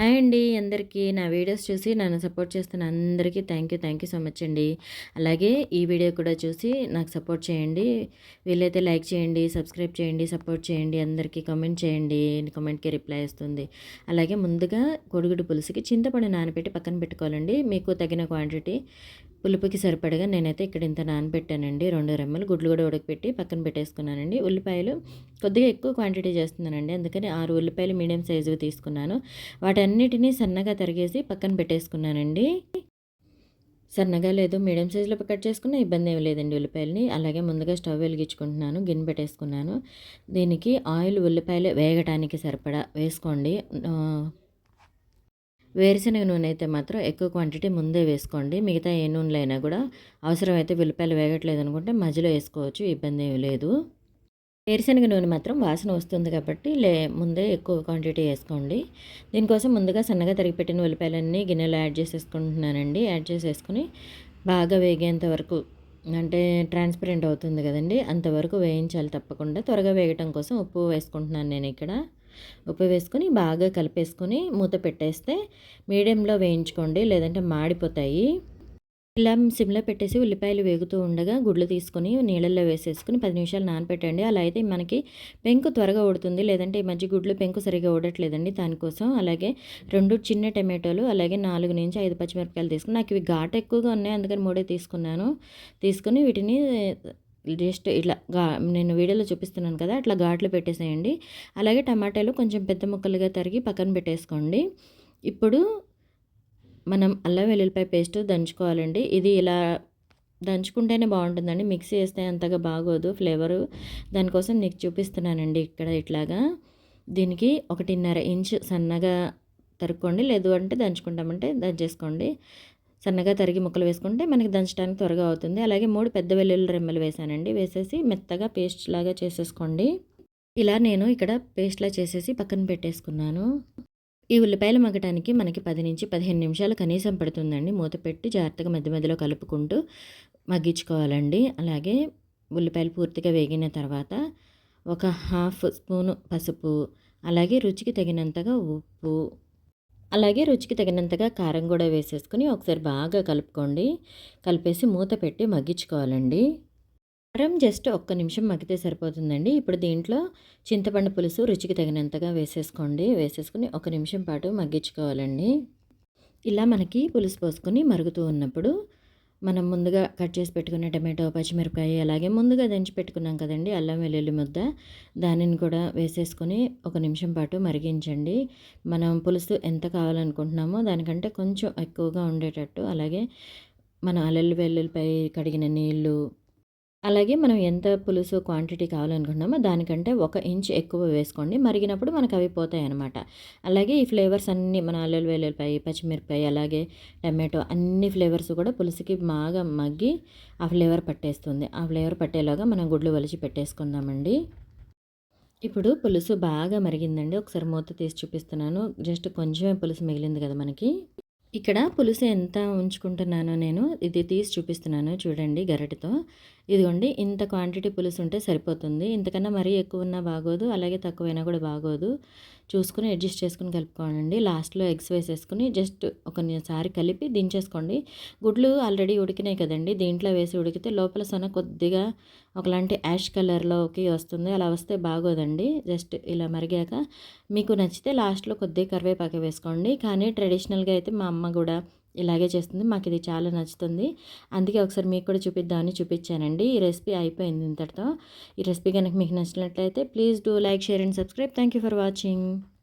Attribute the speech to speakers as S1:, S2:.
S1: Hi అండి. అందరికీ నా వీడియోస్ చూసి నన్ను సపోర్ట్ చేస్తున్న అందరికీ thank you thank you so much అండి. అలాగే ఈ వీడియో కూడా చూసి నాకు సపోర్ట్ చేయండి. వీలైతే లైక్ చేయండి సబ్స్క్రైబ్ చేయండి సపోర్ట్ చేయండి అందరికీ కామెంట్ చేయండి కామెంట్కి రిప్లై వస్తుంది. అలాగే ముందుగా కొడుగుడు పులుసుకి చింతపండు నానబెట్టి పక్కన పెట్టుకోవాలండి. మీకు తగిన క్వాంటిటీ పులుపుకి సరిపడగా నేనైతే ఇక్కడ ఇంత నానబెట్టానండి. రెండు రెమ్మలు గుడ్లు కూడా ఉడకపెట్టి పక్కన పెట్టేసుకున్నానండి. ఉల్లిపాయలు కొద్దిగా ఎక్కువ క్వాంటిటీ చేస్తున్నానండి. అందుకని ఆరు ఉల్లిపాయలు మీడియం సైజువి తీసుకున్నాను. వాటన్నిటినీ సన్నగా తరిగేసి పక్కన పెట్టేసుకున్నానండి. సన్నగా లేదు మీడియం సైజులో కట్ చేసుకున్న ఇబ్బంది ఏమి లేదండి ఉల్లిపాయలని. అలాగే ముందుగా స్టవ్ వెలిగించుకుంటున్నాను గిన్నె పెట్టేసుకున్నాను. దీనికి ఆయిల్ ఉల్లిపాయలు వేగటానికి సరిపడా. వేసుకోండి. వేరుశనగ నూనె అయితే మాత్రం ఎక్కువ క్వాంటిటీ ముందే వేసుకోండి. మిగతా ఏ నూనెలు అయినా కూడా అవసరమైతే ఉల్లిపాయలు వేగట్లేదు అనుకుంటే మధ్యలో వేసుకోవచ్చు ఇబ్బంది ఏమి లేదు. వేరుశనగ నూనె మాత్రం వాసన వస్తుంది కాబట్టి లే ముందే ఎక్కువ క్వాంటిటీ వేసుకోండి. దీనికోసం ముందుగా సన్నగా తరిగి పెట్టిన ఉల్లిపాయలన్నీ గిన్నెలో యాడ్ చేసేసుకుంటున్నానండి. యాడ్ చేసేసుకుని బాగా వేగేంత వరకు అంటే ట్రాన్స్పరెంట్ అవుతుంది కదండి అంతవరకు వేయించాలి తప్పకుండా. త్వరగా వేయటం కోసం ఉప్పు వేసుకుంటున్నాను నేను ఇక్కడ. ఉప్పు వేసుకొని బాగా కలిపేసుకొని మూత పెట్టేస్తే మీడియంలో వేయించుకోండి లేదంటే మాడిపోతాయి. ఇలా సిమ్లో పెట్టేసి ఉల్లిపాయలు వేగుతూ ఉండగా గుడ్లు తీసుకొని నీళ్ళల్లో వేసేసుకుని పది నిమిషాలు నానపెట్టండి. అలా అయితే మనకి పెంకు త్వరగా ఉడుతుంది లేదంటే ఈ మధ్య గుడ్లు పెంకు సరిగా ఉడట్లేదండి దానికోసం. అలాగే రెండు చిన్న టమాటోలు అలాగే నాలుగు నుంచి ఐదు పచ్చిమిరపకాయలు తీసుకుని నాకు ఇవి ఘాట్ ఎక్కువగా ఉన్నాయి అందుకని మూడే తీసుకున్నాను. తీసుకుని వీటిని జస్ట్ ఇట్లా గా నేను వీడియోలో చూపిస్తున్నాను కదా అట్లా ఘాట్లు పెట్టేసేయండి. అలాగే టమాటాలు కొంచెం పెద్ద ముక్కలుగా తరిగి పక్కన పెట్టేసుకోండి. ఇప్పుడు మనం అల్లం వెల్లుల్లిపాయ పేస్ట్ దంచుకోవాలండి. ఇది ఇలా దంచుకుంటేనే బాగుంటుందండి. మిక్సీ వేస్తే అంతగా బాగోదు ఫ్లేవరు. దానికోసం నీకు చూపిస్తున్నానండి ఇక్కడ ఇట్లాగా. దీనికి ఒకటిన్నర ఇంచ్ సన్నగా తరుక్కోండి. లేదు అంటే దంచుకుంటామంటే దంచేసుకోండి. సన్నగా తరిగి ముక్కలు వేసుకుంటే మనకి దంచడానికి త్వరగా అవుతుంది. అలాగే మూడు పెద్ద వెల్లుల్లి రెమ్మలు వేసానండి వేసేసి మెత్తగా పేస్ట్ లాగా చేసేసుకోండి. ఇలా నేను ఇక్కడ పేస్ట్లా చేసేసి పక్కన పెట్టేసుకున్నాను. ఈ ఉల్లిపాయలు మగ్గటానికి మనకి పది నుంచి పదిహేను నిమిషాలు కనీసం పడుతుందండి. మూత పెట్టి జాగ్రత్తగా మధ్య మధ్యలో కలుపుకుంటూ మగ్గించుకోవాలండి. అలాగే ఉల్లిపాయలు పూర్తిగా వేగిన తర్వాత ఒక హాఫ్ స్పూను పసుపు అలాగే రుచికి తగినంతగా ఉప్పు అలాగే రుచికి తగినంతగా కారం కూడా వేసేసుకుని ఒకసారి బాగా కలుపుకోండి. కలిపేసి మూత పెట్టి మగ్గించుకోవాలండి. కారం జస్ట్ ఒక్క నిమిషం మగ్గితే సరిపోతుందండి. ఇప్పుడు దీంట్లో చింతపండు పులుసు రుచికి తగినంతగా వేసేసుకోండి. వేసేసుకుని ఒక నిమిషం పాటు మగ్గించుకోవాలండి. ఇలా మనకి పులుసు పోసుకొని మరుగుతూ ఉన్నప్పుడు మనం ముందుగా కట్ చేసి పెట్టుకున్న టమాటో పచ్చిమిరపకాయ అలాగే ముందుగా దంచి పెట్టుకున్నాం కదండి అల్లం వెల్లుల్లి ముద్ద. దానిని కూడా వేసేసుకొని ఒక నిమిషం పాటు మరిగించండి. మనం పులుసు ఎంత కావాలనుకుంటున్నామో దానికంటే కొంచెం ఎక్కువగా ఉండేటట్టు అలాగే మనం అల్లెల్లి వెల్లుల్లిపై కడిగిన నీళ్ళు అలాగే మనం ఎంత పులుసు క్వాంటిటీ కావాలనుకుంటున్నామో దానికంటే ఒక ఇంచ్ ఎక్కువ వేసుకోండి. మరిగినప్పుడు మనకు అవి పోతాయి అనమాట అలాగే ఈ ఫ్లేవర్స్ అన్నీ మన అల్లులు వెల్లుల్లిపాయ పచ్చిమిరపకాయ అలాగే టమాటో అన్ని ఫ్లేవర్స్ కూడా పులుసుకి బాగా మగ్గి ఆ ఫ్లేవర్ పట్టేస్తుంది. ఆ ఫ్లేవర్ పట్టేలాగా మనం గుడ్లు వలిచి పెట్టేసుకుందామండి. ఇప్పుడు పులుసు బాగా మరిగిందండి. ఒకసారి మూత తీసి చూపిస్తున్నాను. జస్ట్ కొంచెమే పులుసు మిగిలింది కదా మనకి. ఇక్కడ పులుసు ఎంత ఉంచుకుంటున్నానో నేను ఇది తీసి చూపిస్తున్నాను చూడండి గరిటతో. ఇదిగోండి ఇంత క్వాంటిటీ పులుసు ఉంటే సరిపోతుంది. ఇంతకన్నా మరీ ఎక్కువ ఉన్నా బాగోదు అలాగే తక్కువైనా కూడా బాగోదు. చూసుకుని అడ్జస్ట్ చేసుకుని కలుపుకోండి లాస్ట్లో ఎగ్స్ వేసేసుకుని జస్ట్ ఒకసారి కలిపి దించేసుకోండి. గుడ్లు ఆల్రెడీ ఉడికినాయి కదండి. దీంట్లో వేసి ఉడికితే లోపల సొన కొద్దిగా ఒకలాంటి యాష్ కలర్లోకి వస్తుంది. అలా వస్తే బాగోదండి. జస్ట్ ఇలా మరిగాక మీకు నచ్చితే లాస్ట్లో కొద్దిగా కరివేపాకు వేసుకోండి. కానీ ట్రెడిషనల్గా అయితే మా అమ్మ కూడా ఇలాగే చేస్తుంది. మాకు ఇది చాలా నచ్చుతుంది. అందుకే ఒకసారి మీకు కూడా చూపిద్దామని చూపించానండి. ఈ రెసిపీ అయిపోయింది ఇంతటితో. ఈ రెసిపీ కనుక మీకు నచ్చినట్లయితే please do like share and subscribe. Thank you for watching.